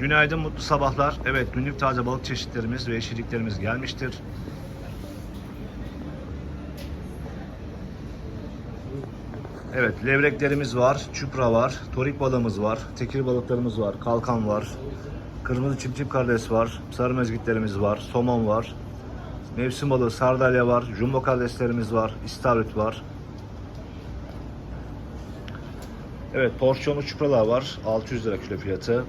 Günaydın, mutlu sabahlar. Evet, günlük taze balık çeşitlerimiz ve yeşilliklerimiz gelmiştir. Evet, levreklerimiz var, çupra var, torik balığımız var, tekir balıklarımız var, kalkan var, kırmızı çipçip karides var, sarı mezgitlerimiz var, somon var, mevsim balığı sardalya var, jumbo karideslerimiz var, istavrit var. Evet, porsiyonlu çupralar var, 600 lira kilo fiyatı.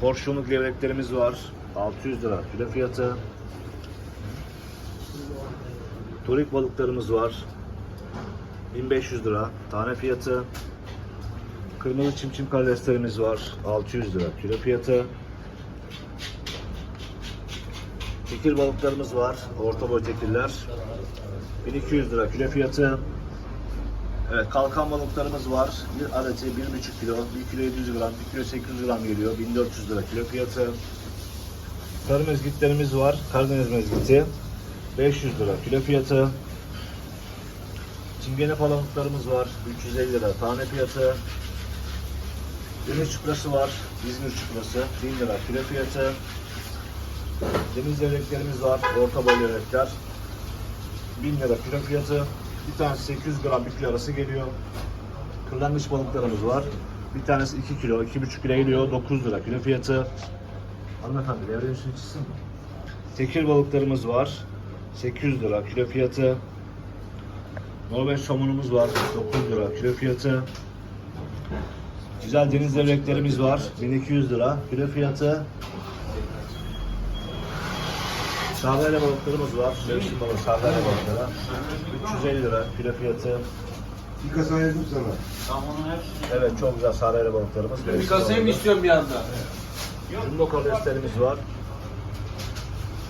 Porsiyonluk levreklerimiz var. 600 lira kilo fiyatı. Torik balıklarımız var. 1500 lira tane fiyatı. Kırmızı çimçim karideslerimiz var. 600 lira kilo fiyatı. Tekir balıklarımız var. Orta boy tekirler. 1200 lira kilo fiyatı. Evet kalkan balıklarımız var. Bir adeti 1,5 kilo, 1 kilo 700 gram, 1 kilo 800 gram geliyor. 1400 lira kilo fiyatı. Sarı mezgitlerimiz var. Karadeniz mezgiti. 500 lira kilo fiyatı. Çingene palamutlarımız var. 350 lira tane fiyatı. Deniz çuprası var. İzmir çuprası. 1000 lira kilo fiyatı. Deniz levreklerimiz var. Orta boy levrekler. 1000 lira kilo fiyatı. Bir tanesi 800 gram 1 kilo arası geliyor. Kırlangıç balıklarımız var. Bir tanesi 2 kilo, 2,5 kilo geliyor. 9 lira kilo fiyatı. Hanımefendi devre üstüne çıksın mı? Tekir balıklarımız var. 800 lira kilo fiyatı. Norveç somonumuz var. 9 lira kilo fiyatı. Güzel deniz levreklerimiz var. 1200 lira kilo fiyatı. Sardalya balıklarımız var. Mevsim balığı sardalya balıkları. 350 lira kilo fiyatı. Bir kasa ayırdım sana. Evet çok güzel sardalya balıklarımız. Bir kasayı mı istiyorum bir anda? Jumbo karideslerimiz var.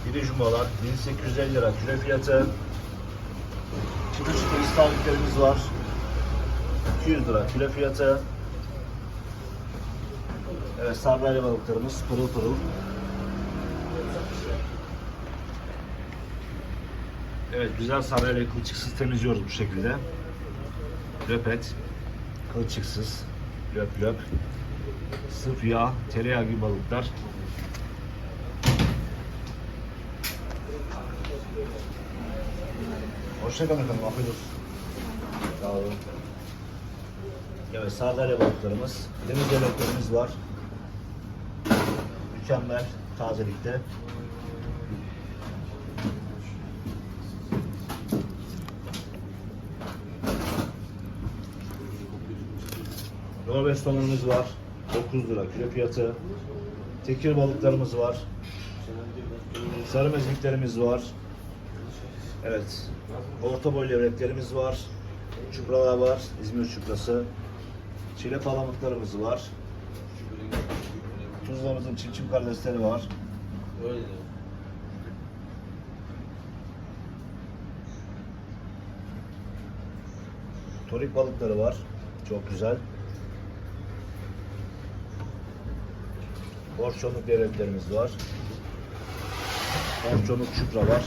Biri jumbolar 1850 lira kilo fiyatı. Çıtı istavritlerimiz var. 200 lira kilo fiyatı. Evet sardalya balıklarımız pırıl pırıl. Evet güzel sardalya kılçıksız temizliyoruz bu şekilde. Löpet, kılçıksız, löp löp. Sırf yağ, tereyağı gibi balıklar. Hoşçakalın efendim, afiyet olsun. Evet, sardalya balıklarımız, deniz yemeklerimiz var. Mükemmel, tazelikte. Norveç somonumuz var. 9 lira kilo fiyatı. Tekir balıklarımız var. Sarı mezgitlerimiz var. Evet. Orta boy levreklerimiz var. Çupralar var. İzmir çuprası. Çile palamutlarımız var. Tuzlamızın çimçim karidesleri var. Torik balıkları var. Çok güzel. Porsiyonluk levreklerimiz var. Porsiyonluk çupra var.